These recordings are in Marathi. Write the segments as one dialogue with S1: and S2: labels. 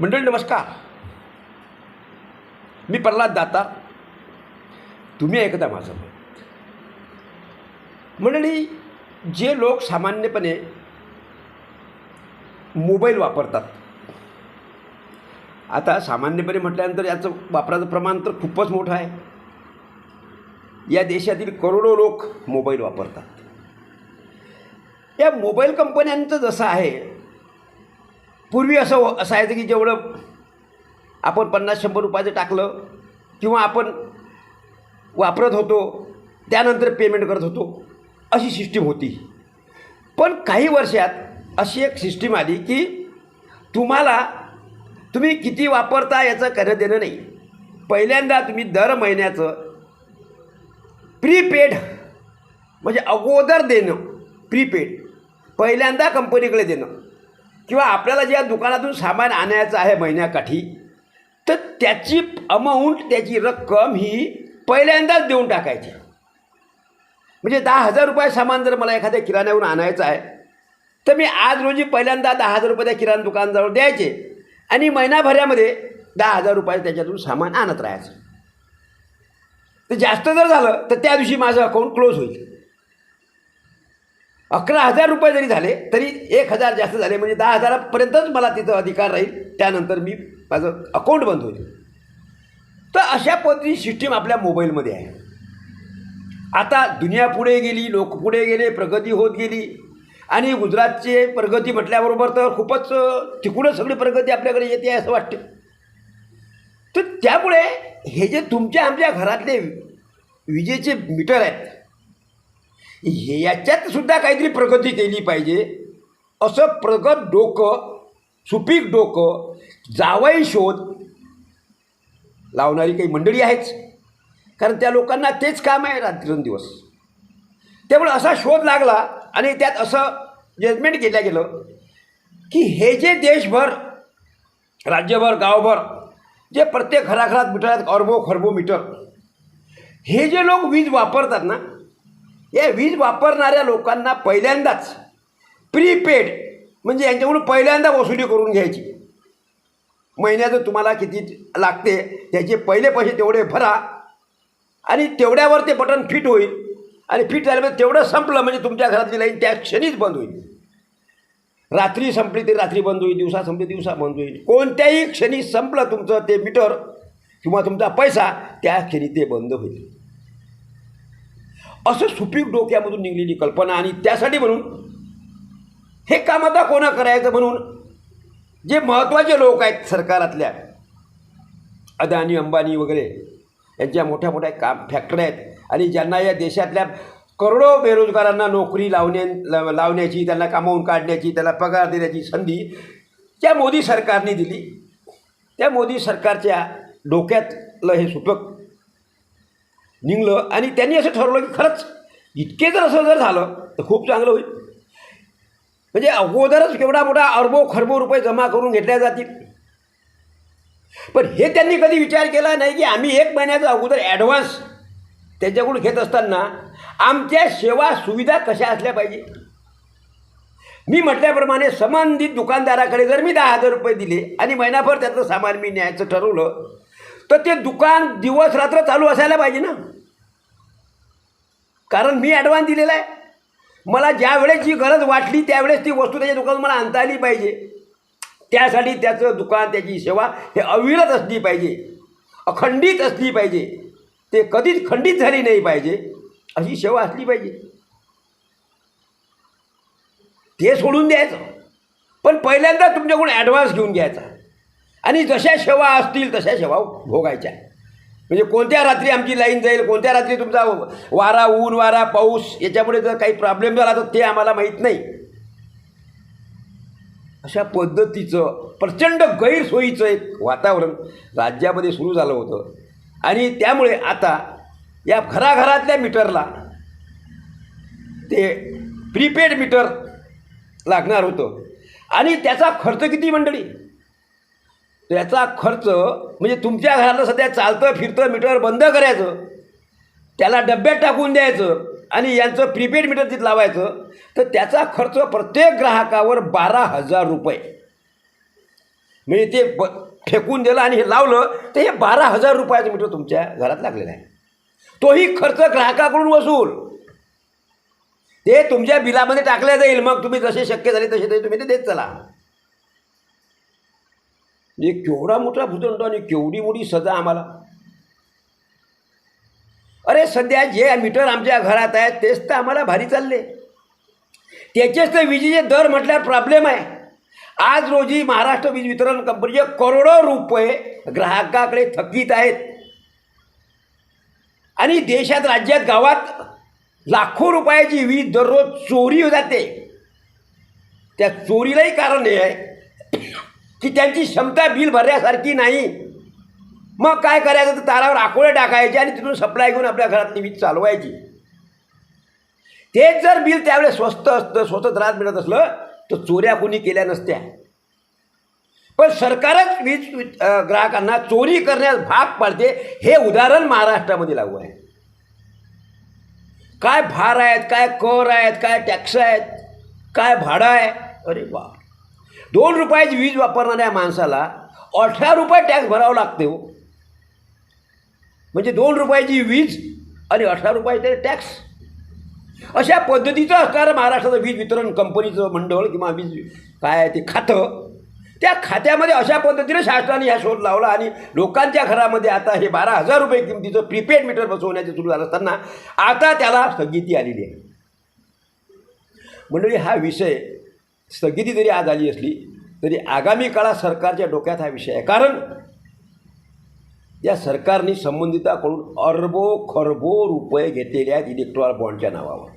S1: मंडळी नमस्कार. मी प्रल्हाद दाता. तुम्ही ऐकता माझं मंडळी जे लोक सामान्यपणे मोबाईल वापरतात आता सामान्यपणे म्हटल्यानंतर याचं वापराचं प्रमाण तर खूपच मोठं आहे. या देशातील करोडो लोक मोबाईल वापरतात. या मोबाईल कंपन्यांचं जसं आहे पूर्वी असं असायचं की जेवढं आपण पन्नास शंभर रुपयाचं टाकलं किंवा आपण वापरत होतो त्यानंतर पेमेंट करत होतो अशी सिस्टीम होती. पण काही वर्षात अशी एक सिस्टीम आली की तुम्हाला तुम्ही किती वापरता याचं करणं देणं नाही. पहिल्यांदा तुम्ही दर महिन्याचं प्रीपेड म्हणजे अगोदर देणं प्रीपेड पहिल्यांदा कंपनीकडे देणं. किंवा आपल्याला ज्या दुकानातून सामान आणायचं आहे महिन्याकाठी तर त्याची अमाऊंट त्याची रक्कम ही पहिल्यांदाच देऊन टाकायची. म्हणजे दहा हजार रुपये सामान जर मला एखाद्या किराण्यावरून आणायचं आहे तर मी आज रोजी पहिल्यांदा दहा हजार रुपये त्या किराणा दुकानजवळ द्यायचे आणि महिनाभऱ्यामध्ये दहा हजार रुपये त्याच्यातून सामान आणत राहायचं. तर जास्त जर झालं तर त्या दिवशी माझं अकाउंट क्लोज होईल. अकरा हजार रुपये जरी झाले तरी एक हजार जास्त झाले म्हणजे दहा हजारापर्यंतच मला तिथं अधिकार राहील. त्यानंतर मी माझं अकाउंट बंद होईल. तर अशा पद्धती सिस्टीम आपल्या मोबाईलमध्ये आहे. आता दुनिया पुढे गेली लोक पुढे गेले प्रगती होत गेली. आणि गुजरातचे प्रगती म्हटल्याबरोबर तर खूपच अं, सगळी प्रगती आपल्याकडे येते असं वाटते. तर त्यामुळे हे जे तुमच्या आमच्या घरातले विजेचे मीटर आहेत हे याच्यात सुद्धा काहीतरी प्रगती केली पाहिजे. असं प्रगत डोकं सुपीक डोकं जावई शोध लावणारी काही मंडळी आहेच. कारण त्या लोकांना तेच काम आहे रात्रंदिवस. त्यामुळे असा शोध लागला आणि त्यात असं जजमेंट केलं गेलं की हे जे देशभर राज्यभर गावभर जे प्रत्येक घराघरात मिटर आहेत अरबो खरबो मीटर हे जे लोक वीज वापरतात ना या वीज वापरणाऱ्या लोकांना पहिल्यांदाच प्रीपेड म्हणजे यांच्याकडून पहिल्यांदा वसुली करून घ्यायची. महिन्याचं तुम्हाला किती लागते त्याचे पहिले पैसे तेवढे भरा. आणि तेवढ्यावर ते बटन फिट होईल. आणि फिट झाल्यामुळे तेवढं संपलं म्हणजे तुमच्या घरातली लाईन त्या क्षणीच बंद होईल. रात्री संपली ते रात्री बंद होईल दिवसा संपली दिवसा बंद होईल. कोणत्याही क्षणी संपलं तुमचं ते मीटर किंवा तुमचा पैसा त्या क्षणी ते बंद होईल. असं सुपीक डोक्यामधून निघलेली कल्पना आणि त्यासाठी म्हणून हे काम आता कोणा करायचं म्हणून जे महत्त्वाचे लोक आहेत सरकारातल्या अदानी अंबानी वगैरे यांच्या मोठ्या मोठ्या काम फॅक्टऱ्या आहेत आणि ज्यांना या देशातल्या करोडो बेरोजगारांना नोकरी लावण्या लाव- लावण्याची त्यांना कामावून काढण्याची त्याला पगार देण्याची संधी त्या मोदी सरकारने दिली. त्या मोदी सरकारच्या डोक्यातलं हे सुपक निघलं आणि त्यांनी असं ठरवलं की खरंच इतके जर असं जर झालं तर खूप चांगलं होईल. म्हणजे अगोदरच केवढा मोठा अरबो खरबो रुपये जमा करून घेतल्या जातील. पण हे त्यांनी कधी विचार केला नाही की आम्ही एक महिन्याचा अगोदर ॲडव्हान्स त्यांच्याकडून घेत असताना आमच्या सेवा सुविधा कशा असल्या पाहिजे? मी म्हटल्याप्रमाणे संबंधित दुकानदाराकडे जर मी दहा हजार रुपये दिले आणि महिनाभर त्याचं सामान मी न्यायचं ठरवलं तर ते दुकान दिवस रात्र चालू असायला पाहिजे ना. कारण मी ॲडव्हान्स दिलेला आहे. मला ज्या वेळेस जी गरज वाटली त्यावेळेस ती वस्तू त्याच्या दुकानात मला आणता आली पाहिजे. त्यासाठी त्याचं दुकान त्याची सेवा हे अविरत असली पाहिजे. अखंडित असली पाहिजे. ते कधीच खंडित झाली नाही पाहिजे. अशी सेवा असली पाहिजे. ते सोडून द्यायचं. पण पहिल्यांदा तुमच्याकडून ॲडव्हान्स घेऊन घ्यायचा. आणि जशा सेवा असतील तशा सेवा भोगायच्या. म्हणजे कोणत्या रात्री आमची लाईन जाईल कोणत्या रात्री तुमचा वारा ऊन वारा पाऊस याच्यामुळे जर काही प्रॉब्लेम झाला तर ते आम्हाला माहीत नाही. अशा पद्धतीचं प्रचंड गैरसोयीचं एक वातावरण राज्यामध्ये सुरू झालं होतं. आणि त्यामुळे आता या घराघरातल्या मीटरला ते प्रीपेड मीटर लागणार होतं. आणि त्याचा खर्च किती मंडळी? त्याचा खर्च म्हणजे तुमच्या घरातलं सध्या चालतं फिरतं मीटर बंद करायचं. त्याला डब्यात टाकून द्यायचं आणि यांचं प्रीपेड मीटर तिथं लावायचं. तर त्याचा खर्च प्रत्येक ग्राहकावर बारा हजार रुपये. म्हणजे ते ब फेकून दिलं आणि हे लावलं तर हे बारा हजार रुपयाचं मीटर तुमच्या घरात लागलेलं आहे. तोही खर्च ग्राहकाकडून वसूल. ते तुमच्या बिलामध्ये टाकल्या जाईल. मग तुम्ही जसे शक्य झाले तसे तसे तुम्ही ते देत चला. म्हणजे केवढा मोठा भूदंड आणि केवढी मोठी सजा आम्हाला? अरे सध्या जे मीटर आमच्या घरात आहेत तेच तर आम्हाला भारी चालले. त्याचेच तर विजेचे दर म्हटल्यावर प्रॉब्लेम आहे. आज रोजी महाराष्ट्र वीज वितरण कंपनीचे करोडो रुपये ग्राहकाकडे थकीत आहेत. आणि देशात राज्यात गावात लाखो रुपयाची वीज दररोज चोरी जाते. त्या चोरीलाही कारण हे आहे. की त्यांची क्षमता बिल भरण्यासारखी नाही. मग काय करायचं? तर तारावर आकोळे टाकायचे आणि तिथून सप्लाय घेऊन आपल्या घरातली वीज चालवायची. तेच जर बिल त्यावेळेस स्वस्त असतं स्वस्त दरात मिळत असलं तर चोऱ्या कोणी केल्या नसत्या. पण सरकारच वीज ग्राहकांना चोरी करण्यास भाग पाडते हे उदाहरण महाराष्ट्रामध्ये लागू आहे. काय भार आहेत काय कर आहेत काय टॅक्स आहेत काय भाडं आहे? अरे वा. दोन रुपयाची वीज वापरणाऱ्या माणसाला अठरा रुपये टॅक्स भरावं लागते हो. म्हणजे दोन रुपयाची वीज आणि अठरा रुपयाचे टॅक्स अशा पद्धतीचं असणारं महाराष्ट्राचं वीज वितरण कंपनीचं मंडळ किंवा वीज काय आहे ते खातं त्या खात्यामध्ये अशा पद्धतीने शासनाने ह्या शोध लावला आणि लोकांच्या घरामध्ये आता हे बारा हजार रुपये किमतीचं प्रीपेड मीटर बसवण्याचं सुरू झालं असताना आता त्याला स्थगिती आलेली आहे. मंडळी हा विषय स्थगिती जरी आज आली असली तरी आगामी काळात सरकारच्या डोक्यात हा विषय आहे. कारण या सरकारने संबंधिताकडून अरबो खरबो रुपये घेतलेले आहेत इलेक्ट्रॉल बॉन्डच्या नावावर.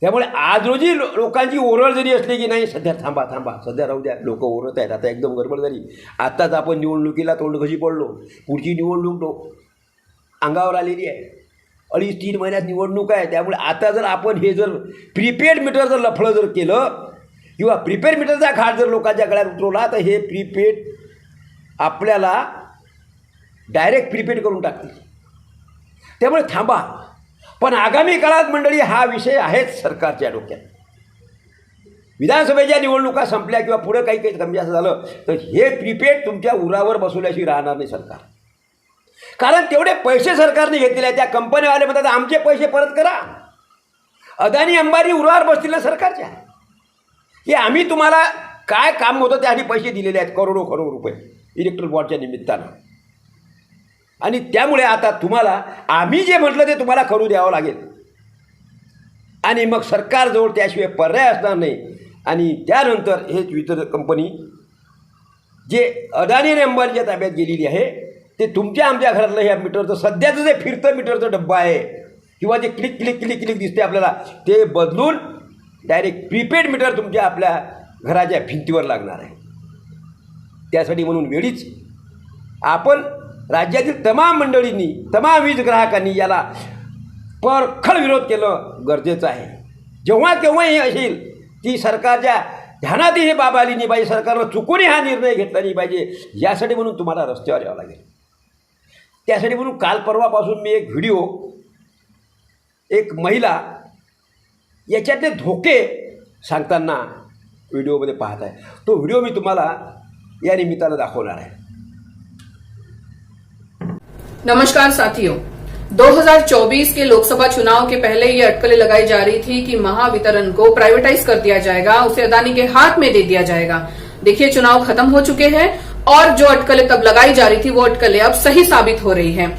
S1: त्यामुळे आज रोजी लो लोकांची ओरळ जरी असली की नाही सध्या थांबा थांबा. सध्या राहू द्या. लोक ओरडत आहेत. आता एकदम गडबड झाली. आत्ताच आपण निवडणुकीला तोंड कशी पडलो. पुढची निवडणूक अंगावर आलेली आहे. अडीच तीन महिन्यात निवडणूक आहे त्यामुळे आता जर आपण हे जर प्रीपेड मीटर जर लफडं जर केलं किंवा प्रीपेड मीटरचा घाट जर लोकांच्या गळ्यात उतरवला तर हे प्रीपेड आपल्याला डायरेक्ट प्रीपेड करून टाकतील. त्यामुळे थांबा. पण आगामी काळात मंडळी हा विषय आहेच सरकारच्या डोक्यात. विधानसभेच्या निवडणुका संपल्या किंवा पुढं काही काही कमी असं झालं तर हे प्रीपेड तुमच्या उरावर बसवल्याशी राहणार नाही सरकार. कारण तेवढे पैसे सरकारने घेतलेले आहेत. त्या कंपनीवाले म्हणतात आमचे पैसे परत करा. अदानी अंबानी उरावर बसतील ना सरकारच्या. की आम्ही तुम्हाला काय काम होतं त्यासाठी पैसे दिलेले आहेत करोडो करोड रुपये इलेक्ट्रिक बॉर्डच्या निमित्तानं. आणि त्यामुळे आता तुम्हाला आम्ही जे म्हटलं ते तुम्हाला करू द्यावं लागेल. आणि मग सरकारजवळ त्याशिवाय पर्याय असणार नाही. आणि त्यानंतर हे वितर कंपनी जे अदानी आणि अंबानीच्या ताब्यात गेलेली आहे ते तुमच्या आमच्या घरातलं ह्या मीटरचं सध्याचं जे फिरतं मीटरचं डब्बा आहे किंवा जे क्लिक क्लिक क्लिक क्लिक दिसते आपल्याला ते बदलून डायरेक्ट प्रीपेड मीटर तुमच्या आपल्या घराच्या भिंतीवर लागणार आहे. त्यासाठी म्हणून वेळीच आपण राज्यातील तमाम मंडळींनी तमाम वीज ग्राहकांनी याला परखड विरोध केलं गरजेचं आहे. जेव्हा केव्हाही असेल की सरकारच्या ध्यानातही हे बाब आली नाही पाहिजे सरकारनं चुकूनही हा निर्णय घेतला नाही पाहिजे यासाठी म्हणून तुम्हाला रस्त्यावर यावं लागेल. त्यासाठी म्हणून काल परवापासून मी एक व्हिडिओ, एक महिला याच्यातले धोके सांगताना व्हिडिओमध्ये पाहत आहे. तो व्हिडिओ मी तुम्हाला या निमित्तानं दाखवणार आहे.
S2: नमस्कार साथियों 2024 के लोकसभा चुनाव के पहले ये अटकलें लगाई जा रही थी कि महावितरण को प्राइवेटाइज कर दिया जाएगा, उसे अदानी के हाथ में दे दिया जाएगा। देखिए, चुनाव खत्म हो चुके हैं और जो अटकलें तब लगाई जा रही थी, वो अटकलें अब सही साबित हो रही हैं।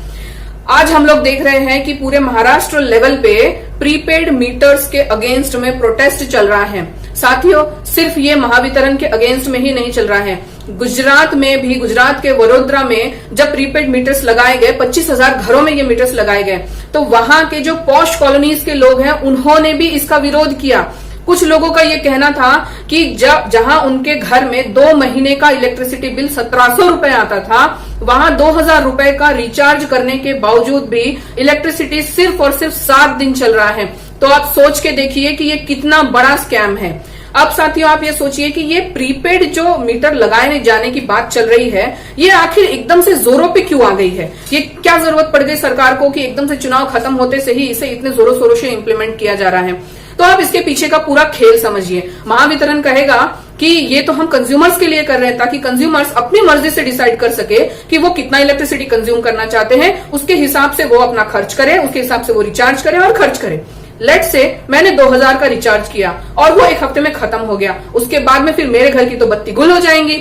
S2: आज हम लोग देख रहे हैं कि पूरे महाराष्ट्र लेवल पे प्रीपेड मीटर्स के अगेंस्ट में प्रोटेस्ट चल रहा है। साथियों, सिर्फ़ ये महावितरण के अगेंस्ट में ही नहीं चल रहा है। गुजरात में भी, गुजरात के वडोदरा में जब प्रीपेड मीटर्स लगाए गए, पच्चीस हज़ार घरों में ये मीटर्स लगाए गए तो वहाँ के जो पॉश कॉलोनीज के लोग हैं, उन्होंने भी इसका विरोध किया। कुछ लोगों का ये कहना था कि जहाँ उनके घर में दो महीने का इलेक्ट्रिसिटी बिल सत्रह सौ रुपए आता था, वहाँ दो हज़ार रुपए का रिचार्ज करने के बावजूद भी इलेक्ट्रिसिटी सिर्फ़ और सिर्फ़ सात दिन चल रहा है। तो आप सोच के देखिए कि ये कितना बड़ा स्कैम है। अब साथियों, आप ये सोचिए कि ये प्रीपेड जो मीटर लगाए जाने की बात चल रही है, ये आखिर एकदम से जोरों पे क्यों आ गई है? ये क्या ज़रूरत पड़ गई सरकार को कि एकदम से चुनाव खत्म होते से ही इसे इतने जोरों शोरों से इम्प्लीमेंट किया जा रहा है? तो आप इसके पीछे का पूरा खेल समझिए। महावितरण कहेगा कि ये तो हम कंज्यूमर्स के लिए कर रहे हैं, ताकि कंज्यूमर्स अपनी मर्ज़ी से डिसाइड कर सके कि वो कितना इलेक्ट्रिसिटी कंज्यूम करना चाहते हैं। उसके हिसाब से वो अपना खर्च करें, उसके हिसाब से वो रिचार्ज करें और खर्च करें। लेट से मैंने 2000 का रिचार्ज किया और वो एक हफ़्ते में खत्म हो गया। उसके बाद में फिर मेरे घर की तो बत्ती गुल हो जाएँगी।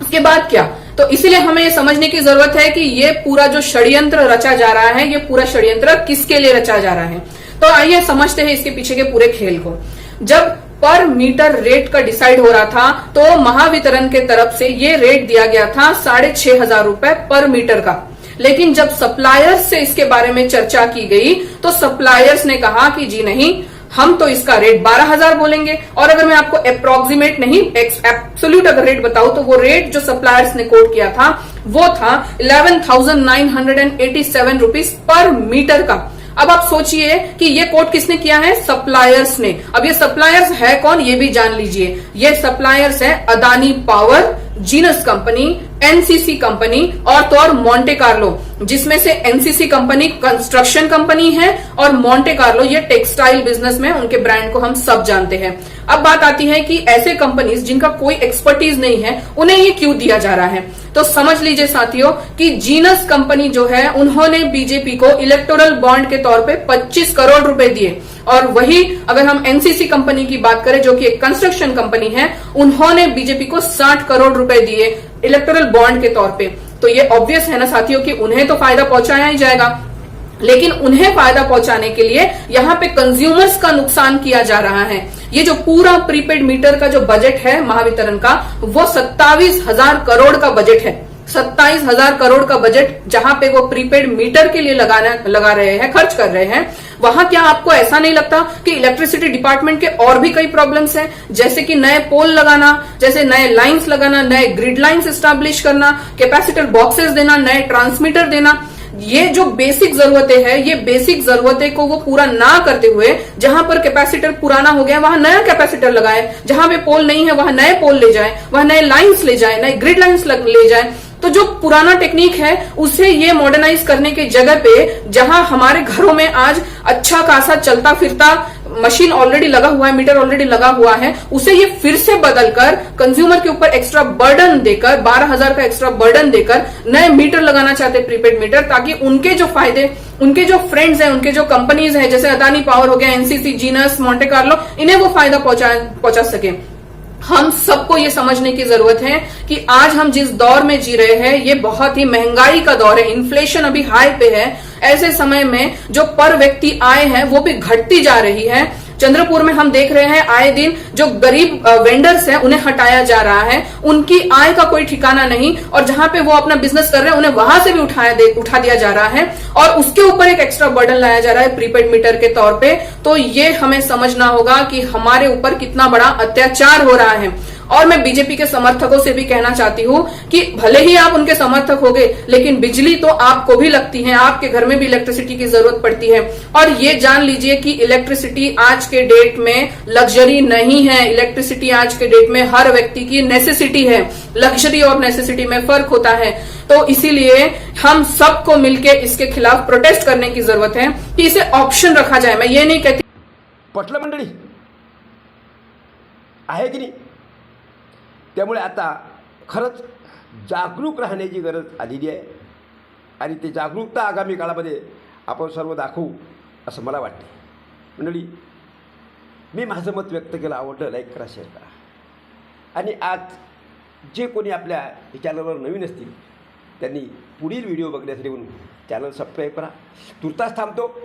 S2: उसके बाद क्या? तो इसीलिए हमें ये समझने की ज़रूरत है कि ये पूरा जो षड्यंत्र रचा जा रहा है, ये पूरा षड्यंत्र किसके लिए रचा जा रहा है? तो आइए समझते हैं इसके पीछे के पूरे खेल को। जब पर मीटर रेट का डिसाइड हो रहा था तो महावितरण के तरफ़ से ये रेट दिया गया था साढ़े छह हज़ार रुपए पर मीटर का। लेकिन जब सप्लायर्स से इसके बारे में चर्चा की गई तो सप्लायर्स ने कहा कि जी नहीं, हम तो इसका रेट बारह हज़ार बोलेंगे। और अगर मैं आपको अप्रोक्सीमेट नहीं एब्सोल्यूट अगर रेट बताऊँ तो वो रेट जो सप्लायर्स ने कोट किया था, वो था eleven thousand nine hundred and eighty seven rupees per meter का। अब आप सोचिए कि ये कोट किसने किया है? सप्लायर्स ने। अब ये सप्लायर्स है कौन? ये भी जान लीजिए। ये सप्लायर्स है Adani power, Genus company, NCC company और तो और मॉन्टे कार्लो, जिसमें से एनसीसी कंपनी, कंस्ट्रक्शन कंपनी है और मॉन्टे कार्लो, ये टेक्सटाइल बिज़नेस में, उनके ब्रांड को हम सब जानते हैं। अब बात आती है कि ऐसे कंपनीज़ जिनका कोई एक्सपर्टीज नहीं है, उन्हें ये क्यों दिया जा रहा है? तो समझ लीजिए साथियों कि जीनस कंपनी जो है, उन्होंने बीजेपी को इलेक्टोरल बॉन्ड के तौर पे 25 करोड़ रुपए दिए। और वही अगर हम एनसीसी कंपनी की बात करें, जो कि एक कंस्ट्रक्शन कंपनी है, उन्होंने बीजेपी को 60 करोड़ रुपए दिए इलेक्टोरल बॉन्ड के तौर पे। तो ये ऑब्वियस है ना साथियों कि उन्हें तो फ़ायदा पहुँचाया ही जाएगा। लेकिन उन्हें फ़ायदा पहुँचाने के लिए यहाँ पे कंज्यूमर्स का नुकसान किया जा रहा है। ये जो पूरा प्रीपेड मीटर का जो बजट है महावितरण का, वो सत्तावीस हज़ार करोड़ का बजट है। सत्ताईस हज़ार करोड़ का बजट जहाँ पे वो प्रीपेड मीटर के लिए लगाना, लगा रहे हैं, खर्च कर रहे हैं, वहाँ क्या आपको ऐसा नहीं लगता कि इलेक्ट्रिसिटी डिपार्टमेंट के और भी कई प्रॉब्लम्स हैं? जैसे कि नए पोल लगाना, जैसे नए लाइंस लगाना, नए ग्रिड लाइंस स्टैब्लिश करना कैपेसिटर बॉक्सेस देना, नए ट्रांसमीटर देना ये जो बेसिक जरूरतें हैं, ये बेसिक जरूरतें को वो पूरा ना करते हुए, जहाँ पर कैपेसिटर पुराना हो गया, वहाँ नया कैपेसिटर लगाए, जहाँ पे पोल नहीं है, वहाँ नए पोल ले जाए, वहाँ नए लाइन्स ले जाए, नए ग्रिड लाइन्स ले जाए। तो जो पुराना टेक्निक है, उसे ये मॉडर्नाइज करने के जगह पे, जहाँ हमारे घरों में आज अच्छा खासा चलता फिरता मशीन ऑलरेडी लगा हुआ है, मीटर ऑलरेडी लगा हुआ है, उसे ये फिर से बदलकर कंज्यूमर के ऊपर एक्स्ट्रा बर्डन देकर, बारह हज़ार का एक्स्ट्रा बर्डन देकर नए मीटर लगाना चाहते प्रीपेड मीटर, ताकि उनके जो फ़ायदे, उनके जो फ्रेंड्स हैं, उनके जो कंपनीज़ हैं, जैसे अदानी पावर हो गया एनसीसी जीनस मॉन्टे कार्लो इन्हें वो फ़ायदा पहुँचा पहुँचा सके। हम सबको ये समझने की ज़रूरत है कि आज हम जिस दौर में जी रहे हैं, ये बहुत ही महँगाई का दौर है इन्फ्लेशन अभी हाई पे है ऐसे समय में जो पर व्यक्ति आय है वो भी घटती जा रही है। चंद्रपुर में हम देख रहे हैं आए दिन जो गरीब वेंडर्स हैं उन्हें हटाया जा रहा है। उनकी आय का कोई ठिकाना नहीं और जहाँ पे वो अपना बिज़नेस कर रहे हैं उन्हें वहाँ से भी उठाया दे, उठा दिया जा रहा है और उसके ऊपर एक एक्स्ट्रा बर्डन लाया जा रहा है प्रीपेड मीटर के तौर पे। तो ये हमें समझना होगा कि हमारे ऊपर कितना बड़ा अत्याचार हो रहा है। और मैं बीजेपी के समर्थकों से भी कहना चाहती हूँ कि भले ही आप उनके समर्थक हो गए, लेकिन बिजली तो आपको भी लगती है, आपके घर में भी इलेक्ट्रिसिटी की ज़रूरत पड़ती है। और ये जान लीजिए कि इलेक्ट्रिसिटी आज के डेट में लग्जरी नहीं है। इलेक्ट्रिसिटी आज के डेट में हर व्यक्ति की नेसेसिटी है। लग्जरी और नेसेसिटी में फ़र्क होता है। तो इसीलिए हम सबको मिलकर इसके खिलाफ प्रोटेस्ट करने की ज़रूरत है कि इसे ऑप्शन रखा जाए। मैं ये नहीं कहती
S1: पटलं मंडळी आहे की नाही? त्यामुळे आता खरंच जागरूक राहण्याची गरज आलेली आहे. आणि ते जागरूकता आगामी काळामध्ये आपण सर्व दाखवू असं मला वाटते मंडळी मी माझं मत व्यक्त केलं आवडलं लाईक करा शेअर करा. आणि आज जे कोणी आपल्या चॅनलवर नवीन असतील त्यांनी पुढील व्हिडिओ बघण्यासाठी म्हणून चॅनल सबस्क्राईब करा. तुर्तास थांबतो.